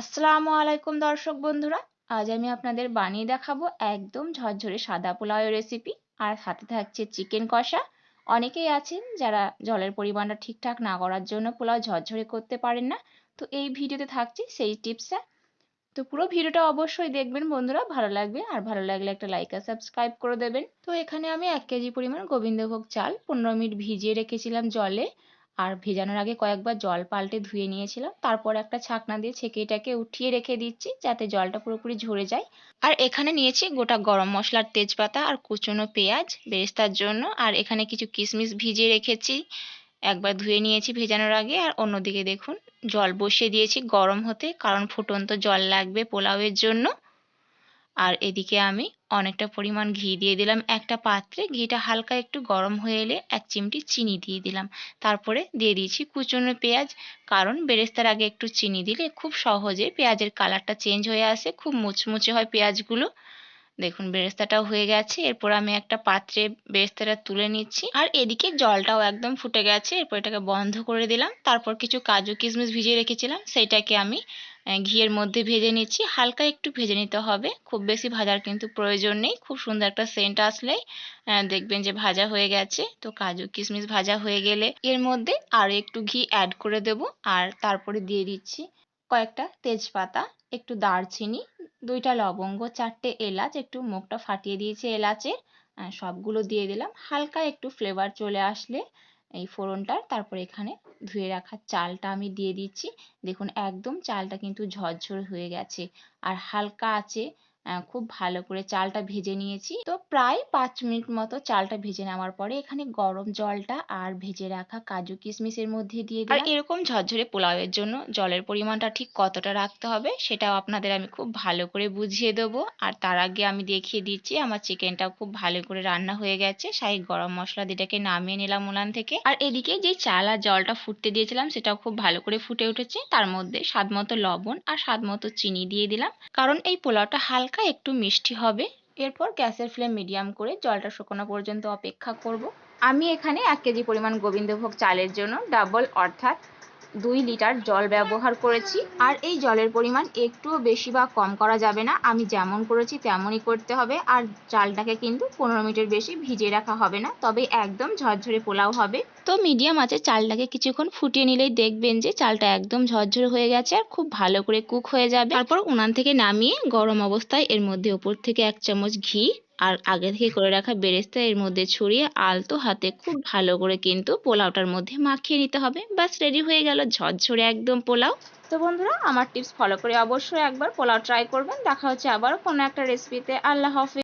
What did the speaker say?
আসসালামু আলাইকুম দর্শক বন্ধুরা, আজ আমি আপনাদের বানিয়ে দেখাবো একদম ঝরঝরে সাদা পোলাওয়ের রেসিপি আর হাতে থাকছে চিকেন কষা। অনেকেই আছেন যারা জলের পরিমাণটা ঠিকঠাক না করার জন্য পোলাও ঝরঝরে করতে পারেন না। তো এই ভিডিওতে থাকছে সেই টিপসটা। তো পুরো ভিডিওটা অবশ্যই দেখবেন বন্ধুরা, ভালো লাগবে। আর ভালো লাগলে একটা লাইক আর সাবস্ক্রাইব করে দেবেন। তো এখানে আমি এক কেজি পরিমাণ গোবিন্দভোগ চাল পনেরো মিনিট ভিজিয়ে রেখেছিলাম জলে। আর ভেজানোর আগে কয়েকবার জল পাল্টে ধুয়ে নিয়েছিলাম। তারপর একটা ছাকনা দিয়ে ছেঁকে এটাকে উঠিয়ে রেখে দিচ্ছি যাতে জলটা পুরোপুরি ঝরে যায়। আর এখানে নিয়েছি গোটা গরম মশলার তেজপাতা আর কুচনো পেঁয়াজ বেরেস্তার জন্য। আর এখানে কিছু কিশমিশ ভিজিয়ে রেখেছি। একবার ধুয়ে নিয়েছি ভেজানোর আগে। আর অন্যদিকে দেখুন, জল বসিয়ে দিয়েছি গরম হতে, কারণ ফুটন্ত জল লাগবে পোলাওয়ের জন্য। আর এদিকে আমি অনেকটা পরিমাণ ঘি দিয়ে দিলাম। একটা পাত্রে ঘিটা হালকা একটু গরম হয়ে এলে এক চিমটি চিনি দিয়ে দিলাম। তারপরে দিয়ে দিয়েছি কুচনো পেঁয়াজ। কারণ বেরেস্তার আগে একটু চিনি দিলে খুব সহজে পেঁয়াজের কালারটা চেঞ্জ হয়ে আসে, খুব মুচমুচে হয় পেঁয়াজগুলো। দেখুন, বেরেস্তাটাও হয়ে গেছে। এরপর আমি একটা পাত্রে বেরেস্তাটা তুলে নিচ্ছি। আর এদিকে জলটাও একদম ফুটে গেছে। এরপর এটাকে বন্ধ করে দিলাম। তারপর কিছু কাজু কিশমিশ ভিজিয়ে রেখেছিলাম। সেইটাকে আমি ঘিয়ের মধ্যে ভেজে নিচ্ছি। হালকা একটু ভেজে নিতে হবে। খুব বেশি ভাজার কিন্তু প্রয়োজন নেই। খুব সুন্দর একটা সেন্ট আসলেই দেখবেন যে ভাজা হয়ে গেছে। তো কাজু কিশমিশ ভাজা হয়ে গেলে এর মধ্যে আরও একটু ঘি অ্যাড করে দেব। আর তারপরে দিয়ে দিচ্ছি কয়েকটা তেজপাতা, একটু দারচিনি, দুইটা লবঙ্গ, চারটে এলাচ, একটু মুখটা ফাটিয়ে দিয়েছি এলাচে সবগুলো দিয়ে দিলাম। হালকা একটু ফ্লেভার চলে আসলে এই ফোড়নটা, তারপর এখানে ধুয়ে রাখা চালটা আমি দিয়ে দিচ্ছি। দেখুন, একদম চালটা কিন্তু ঝরঝরে হয়ে গেছে। আর হালকা আছে খুব ভালো করে চালটা ভেজে নিয়েছি। তো প্রায় পাঁচ মিনিট মতো চালটা ভেজে নেওয়ার পরে এখানে গরম জলটা আর ভেজে রাখা কাজু কিশমিশের মধ্যে দিয়ে দিই আর এরকম ঝরঝরে পোলাওয়ের জন্য জলের পরিমাণটা ঠিক কতটা রাখতে হবে সেটাও আপনাদের আমি খুব ভালো করে বুঝিয়ে দেবো। আর তার আগে আমি দেখিয়ে দিচ্ছি আমার চিকেনটাও খুব ভালো করে রান্না হয়ে গেছে। সাই গরম মশলা দিটাকে নামিয়ে নিলাম উনান থেকে। আর এদিকে যে চাল আর জলটা ফুটতে দিয়েছিলাম সেটাও খুব ভালো করে ফুটে উঠেছে। তার মধ্যে স্বাদ মতো লবণ আর স্বাদ মতো চিনি দিয়ে দিলাম। কারণ এই পোলাওটা হালকা হালকা একটু মিষ্টি হবে। এরপর গ্যাসের ফ্লেম মিডিয়াম করে জলটা শুকনো পর্যন্ত অপেক্ষা করব। আমি এখানে এক কেজি পরিমাণ গোবিন্দভোগ চালের জন্য ডাবল অর্থাৎ দুই লিটার জল ব্যবহার করেছি। আর এই জলের পরিমাণ একটুও বেশি বা কম করা যাবে না। আমি যেমন করেছি তেমনই করতে হবে। আর চালটাকে কিন্তু পনেরো মিনিটের বেশি ভিজিয়ে রাখা হবে না। তবে একদম ঝরঝরে পোলাও হবে। তো মিডিয়াম আছে চালটাকে কিছুক্ষণ ফুটিয়ে নিলেই দেখবেন যে চালটা একদম ঝরঝরে হয়ে গেছে। আর খুব ভালো করে কুক হয়ে যাবে। তারপর উনান থেকে নামিয়ে গরম অবস্থায় এর মধ্যে ওপর থেকে এক চামচ ঘি আর আগে থেকে করে রাখা বেরেস্তা এর মধ্যে ছড়িয়ে আলতো হাতে খুব ভালো করে কিন্তু পোলাওটার মধ্যে মাখিয়ে নিতে হবে। ব্যাস রেডি হয়ে গেল ঝরঝরে একদম পোলাও। তো বন্ধুরা, আমার টিপস ফলো করে অবশ্যই একবার পোলাও ট্রাই করবেন। দেখা হচ্ছে আবার কোনো একটা রেসিপিতে আল্লাহ হাফিজ।